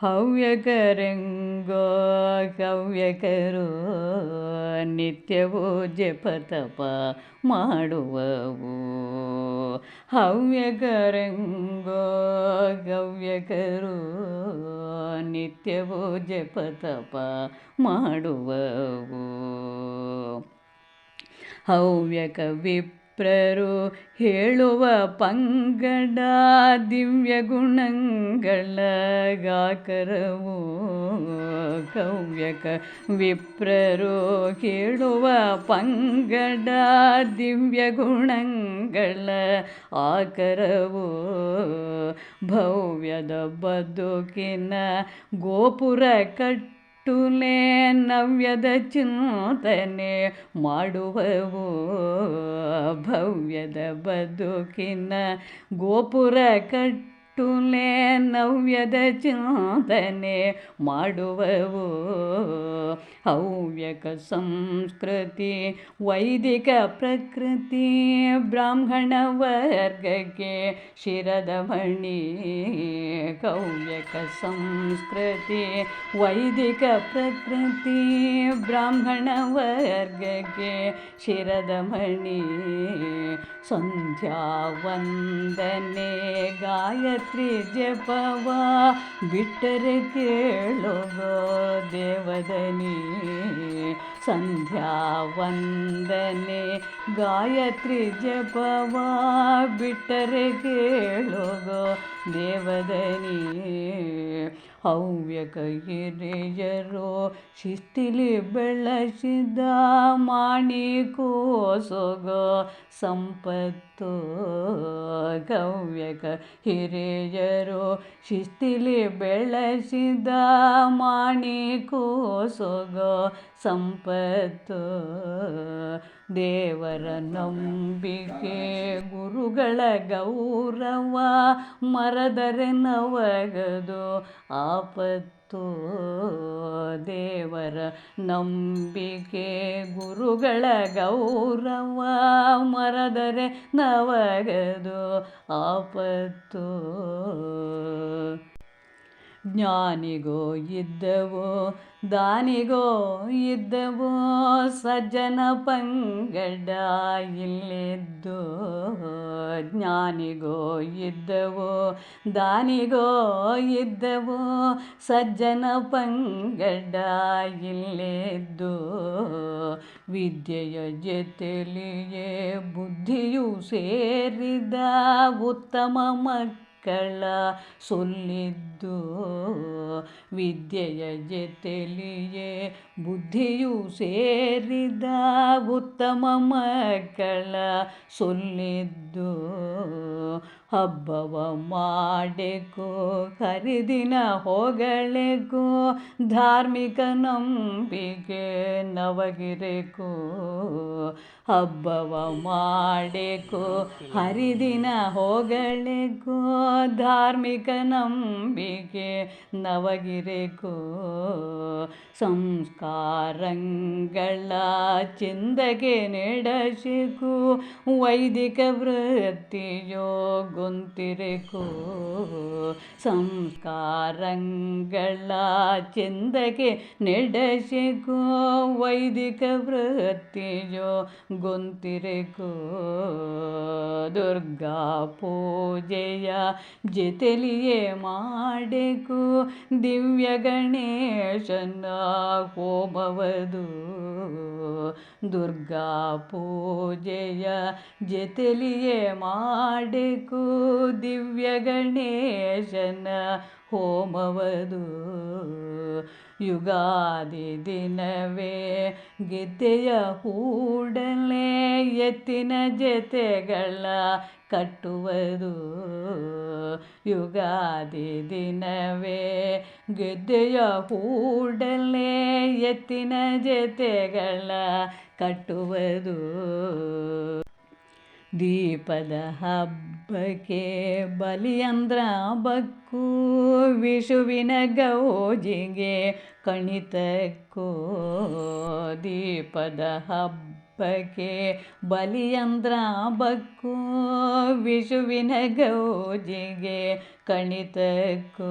ಹವ್ಯಕರೆಂಗೋ ಹವ್ಯಕರು ನಿತ್ಯವೂ ಜಪತಪ ಮಾಡುವವು. ಹವ್ಯಕರೆಂಗೋ ಹವ್ಯಕರು ನಿತ್ಯವೂ ಜಪತಪ ಮಾಡುವವು. ಹವ್ಯಕ ವಿಪ್ರರು ಹೇಳುವ ಪಂಗಡ ದಿವ್ಯ ಗುಣಗಳ ಗಾಕರವು ಕವ್ಯಕ ವಿಪ್ರರು ಹೇಳುವ ಪಂಗಡ ದಿವ್ಯ ಗುಣಗಳ ಆಕರವು ಭವ್ಯದ ಬದುಕಿನ ಗೋಪುರ ಕಟ್ಟ ಟುಲೆ ನವ್ಯದ ಚಿಂತನೆ ಮಾಡುವವು. ಭವ್ಯದ ಬದುಕಿನ ಗೋಪುರ ಕಟ್ಟುಲೆ ನವ್ಯದ ಚಿಂತನೆ ಮಾಡುವವು. ಹವ್ಯಕ ಸಂಸ್ಕೃತಿ, ವೈದಿಕ ಪ್ರಕೃತಿ, ಬ್ರಾಹ್ಮಣ ವರ್ಗಕ್ಕೆ ಶಿರದ ಮಣಿ. ಕವ್ಯಕ ಸಂಸ್ಕೃತಿ, ವೈದಿಕ ಪ್ರಕೃತಿ, ಬ್ರಾಹ್ಮಣ ವರ್ಗಕ್ಕೆ ಶಿರದ ಮಣಿ. ಸಂಧ್ಯಾ ಗಾಯತ್ರಿ ಜಪವ ಬಿಟ್ಟರೆ ಕೇಳುಗೋ ದೇವದನಿ. ಸಂಧ್ಯಾ ವಂದನೆ ಗಾಯತ್ರಿ ಜಪವ ಬಿಟ್ಟರೆ ಕೇಳುಗೋ ದೇವದನಿ. ಹವ್ಯಕ ಹಿರಿಯರು ಶಿಸ್ತಿಲಿ ಬೆಳೆಸಿದ ಮಾಣಿ ಕೋಸೊಗ ಸಂಪತ್ತು. ಹವ್ಯಕ ಹಿರಿಯರು ಶಿಸ್ತಿಲಿ ಬೆಳೆಸಿದ ಮಾಣಿ ಕೋಸೊಗ ಸಂಪತ್ತು. ದೇವರ ನಂಬಿಕೆ, ಗುರುಗಳ ಗೌರವ, ಮರದರೆ ನವಗದು ಆಪತ್ತು. ದೇವರ ನಂಬಿಕೆ, ಗುರುಗಳ ಗೌರವ, ಮರದರೆ ನವಗದು ಆಪತ್ತು. ಜ್ಞಾನಿಗೋ ಇದ್ದವೋ, ದಾನಿಗೋ ಇದ್ದವೋ, ಸಜ್ಜನ ಪಂಗಡ ಇಲ್ಲಿದ್ದು, ಜ್ಞಾನಿಗೋ ಇದ್ದವೋ, ದಾನಿಗೋ ಇದ್ದವೋ, ಸಜ್ಜನ ಪಂಗಡ ಇಲ್ಲಿದ್ದು, ವಿದ್ಯೆಯ ಜೊತೆಲಿಯೇ ಬುದ್ಧಿಯು ಸೇರಿದ ಉತ್ತಮ ಮಕ್ಕ ಮಕ್ಕಳ ಸೊಲ್ಲಿದ್ದು ವಿದ್ಯೆಯ ಜೊತೆಲಿಯೇ ಬುದ್ಧಿಯು ಸೇರಿದ ಉತ್ತಮ ಮಕ್ಕಳ ಸೊಲ್ಲಿದ್ದು ಹಬ್ಬವ ಮಾಡೆಕೋ ಹರಿದಿನ ಹೋಗಲೇಕೋ ಧಾರ್ಮಿಕ ನಂಬಿಕೆ ನವಗಿರೇಕೋ ಹಬ್ಬವ ಮಾಡೇಕೋ ಹರಿದಿನ ಹೋಗಲೇಕೋ ಧಾರ್ಮಿಕ ನಂಬಿಕೆ ನವಗಿರೇಕೋ ಸಂಸ್ಕಾರಗಳ ಚಿಂದಗೆ ನಡೆಸಿಕು ವೈದಿಕ ವೃತ್ತಿಯೋ ಗೊಂತಿರೆಕು ಸಂಸ್ಕಾರಗಳ ಚಿಂದಗೆ ನಡೆಸಿಕು? ವೈದಿಕ ವೃತ್ತಿಯೋ ಗೊಂತಿರೆಕು? ದುರ್ಗಾ ಪೂಜೆಯ ಜೊತೆಲಿಯೇ ಮಾಡೇಕು? ದಿವ್ಯ ಗಣೇಶನ ಹೋಮವದು? ದುರ್ಗಾ ಪೂಜೆಯ ಜೊತೆಲಿಯೇ ಮಾಡಿಕೊ ದಿವ್ಯ ಗಣೇಶನ ಹೋಮವದು. ಯುಗಾದಿ ದಿನವೇ ಗೆದ್ದೆಯ ಹೂಡಲೇ ಎತ್ತಿನ ಜತೆಗಳ ಕಟ್ಟುವುದು. ಯುಗಾದಿ ದಿನವೇ ಗೆದ್ದೆಯ ಹೂಡಲೇ ಎತ್ತಿನ ಜತೆಗಳ ಕಟ್ಟುವುದು. ದೀಪದ ಹಬ್ಬಕ್ಕೆ ಬಲಿಯಂದ್ರ ಬಕ್ಕು ವಿಷುವಿನ ಗೌಜಿಗೆ ಕಣಿತಕ್ಕೋ ದೀಪದ ಹಬ್ಬಕ್ಕೆ ಬಲಿಯಂದ್ರ ಬಕ್ಕು ವಿಷುವಿನ ಗೌಜಿಗೆ ಕಣಿತಕ್ಕೂ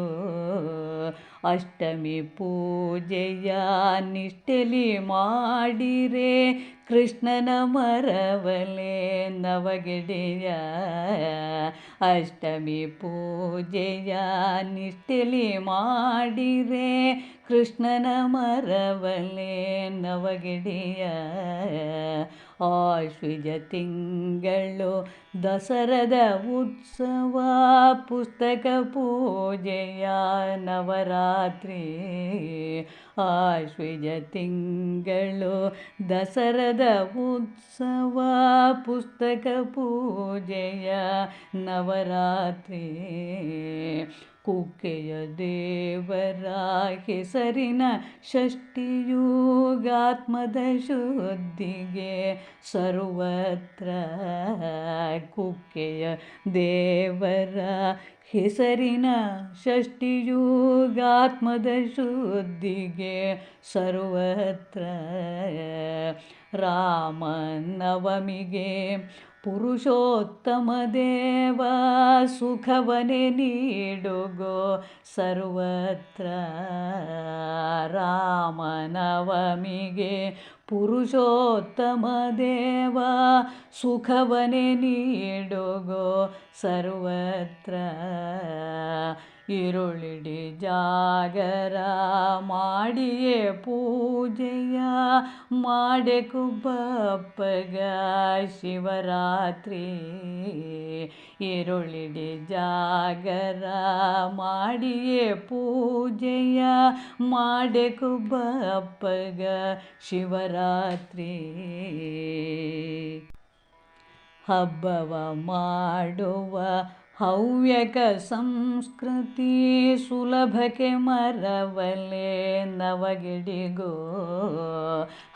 ಅಷ್ಟಮಿ ಪೂಜೆಯ ನಿಷ್ಠೆಲಿ ಮಾಡಿರೆ ಕೃಷ್ಣನ ಮರವಲೆ ನವಗೆಡೆಯ ಅಷ್ಟಮಿ ಪೂಜೆಯ ನಿಷ್ಠೆಲಿ ಮಾಡಿರೆ ಕೃಷ್ಣನ ಮರವಲೆ ನವಗೆಡೆಯ ಆಶ್ವಿಜ ತಿಂಗಳು ದಸರದ ಉತ್ಸವ ಪುಸ್ತಕ ಪೂಜೆಯ ನವರಾತ್ರಿ ಆಶ್ವಿಜ ತಿಂಗಳು ದಸರದ ಉತ್ಸವ ಪುಸ್ತಕ ಪೂಜೆಯ ನವರಾತ್ರಿ ಕುಕ್ಕೆಯ ದೇವರ ಹೆಸರಿನ ಷಷ್ಠಿಯುಗಾತ್ಮದ ಶುದ್ಧಿಗೆ ಸರ್ವತ್ರ ಕುಕ್ಕೆಯ ದೇವರ ಹೆಸರಿನ ಷಷ್ಠಿಯುಗಾತ್ಮದ ಶುದ್ಧಿಗೆ ಸರ್ವತ್ರ ರಾಮನವಮಿಗೆ ಪುರುಷೋತ್ತಮ ದೇವ ಸುಖವನೆ ನೀಡುಗೋ ಸರ್ವತ್ರ. ರಾಮನವಮಿಗೆ ಪುರುಷೋತ್ತಮ ದೇವ ಸುಖವನೆ ನೀಡುಗೋ ಸರ್ವತ್ರ. ಇರುಳಿಡಿ ಜಾಗರ ಮಾಡಿಯೇ ಪೂಜೆಯ ಮಾಡೆ ಕುಬ್ಬಪ್ಪಗ ಶಿವರಾತ್ರಿ ಇರುಳಿಡಿ ಜಾಗರ ಮಾಡಿಯೇ ಪೂಜೆಯ ಮಾಡೆ ಕುಬ್ಬಪ್ಪಗ ಶಿವರಾತ್ರಿ ಹಬ್ಬವ ಮಾಡುವ ಹವ್ಯಕ ಸಂಸ್ಕೃತಿ ಸುಲಭಕ್ಕೆ ಮರವಲೆ ನವಗಿಡಿಗೋ.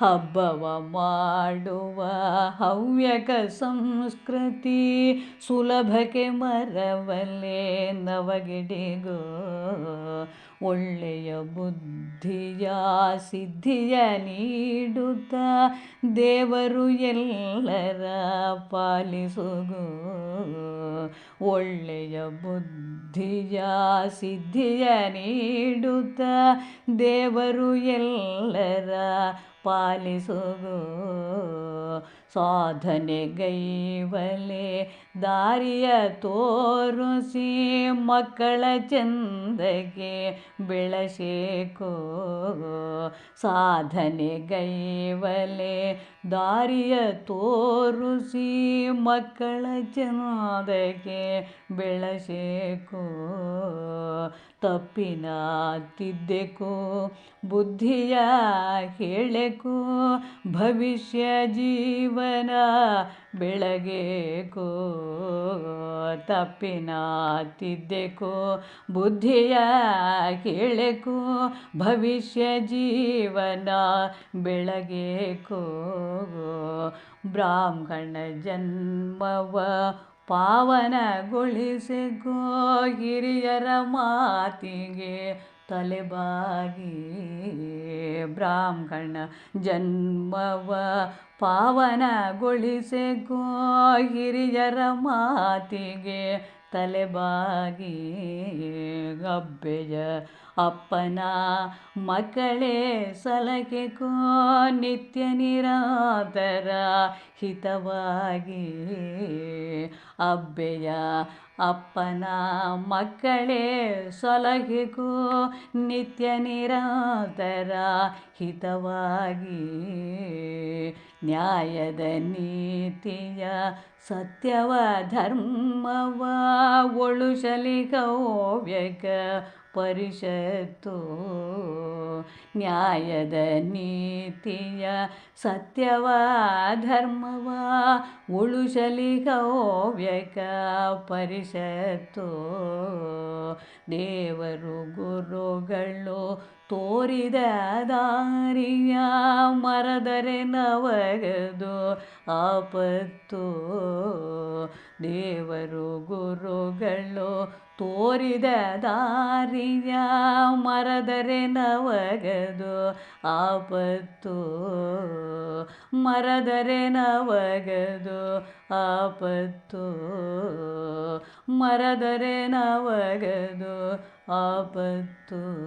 ಹಬ್ಬವ ಮಾಡುವ ಹವ್ಯಕ ಸಂಸ್ಕೃತಿ ಸುಲಭಕ್ಕೆ ಮರವಲೆ ನವಗಿಡಿಗೋ. ಒಳ್ಳೆಯ ಬುದ್ಧಿಯ ಸಿದ್ಧಿಯ ನೀಡುತ್ತ ದೇವರು ಎಲ್ಲರ ಪಾಲಿಸುಗು. ಒಳ್ಳೆಯ ಬುದ್ಧಿಯ ಸಿದ್ಧಿಯ ನೀಡುತ್ತ ದೇವರು ಎಲ್ಲರ ಪಾಲಿಸುಗೋ ಸಾಧನೆ ಗೈವಲೆ ದಾರಿಯ ತೋರಿಸಿ ಮಕ್ಕಳ ಚಂದಗೆ ಬೆಳಸೇಕೋ. ಸಾಧನೆ ಗೈವಲೆ ದಾರಿಯ ತೋರಿಸಿ ಮಕ್ಕಳ ಚಂದಗೆ ಬೆಳಸೇಕೋ. ತಪ್ಪಿನ ತಿದ್ದೆಕೋ, ಬುದ್ಧಿಯ ಹೇಳೆಕೋ, ಭವಿಷ್ಯ ಜೀವನ ಬೆಳಗೇಕೋ. ತಪ್ಪಿನ ತಿದ್ದೆಕೋ, ಬುದ್ಧಿಯ ಕೇಳೆಕೋ ಭವಿಷ್ಯ ಜೀವನ ಬೆಳಗೇಕೋ. ಬ್ರಾಹ್ಮಣ ಜನ್ಮವ ಪಾವನಗೊಳಿಸೆಗೋ. ಹಿರಿಯರ ಮಾತಿಗೆ ತಲೆಬಾಗಿ. ಬ್ರಾಹ್ಮಣ ಜನ್ಮವ ಪಾವನಗೊಳಿಸೆಗೋ. ಹಿರಿಯರ ಮಾತಿಗೆ ತಲೆಬಾಗಿ. ಗಬ್ಬೆಯ ಅಪ್ಪನ ಮಕ್ಕಳೇ ಸಲಕೆಗೋ ನಿತ್ಯ ನಿರಾದರ ಹಿತವಾಗಿ. ಅಬ್ಬೆಯ ಅಪ್ಪನ ಮಕ್ಕಳೇ ಸಲಗೆಗೂ ನಿತ್ಯ ನಿರಾದರ ಹಿತವಾಗಿ. ನ್ಯಾಯದ ನೀತಿಯ ಸತ್ಯವ ಧರ್ಮವ ಒಳುಶಲಿ ಕವ್ಯಕ ಪರಿಷತ್ತು ನ್ಯಾಯದ ನೀತಿಯ ಸತ್ಯವ, ಧರ್ಮವ ಉಳುಶಲಿ ಕವ್ಯಕ ಪರಿಷತ್ತು. ದೇವರು ಗುರುಗಳು ತೋರಿದ ದಾರಿಯ ಮರದರೆ ನವಗದು ಆಪತ್ತು. ದೇವರು ಗುರುಗಳು ತೋರಿದ ದಾರಿಯ ಮರದರೆ ನವಗದು ಆಪತ್ತು. ಮರದರೆ ನವಗದು ಆಪತ್ತು. ಮರದರೆ ನವಗದು ಆಪತ್ತು.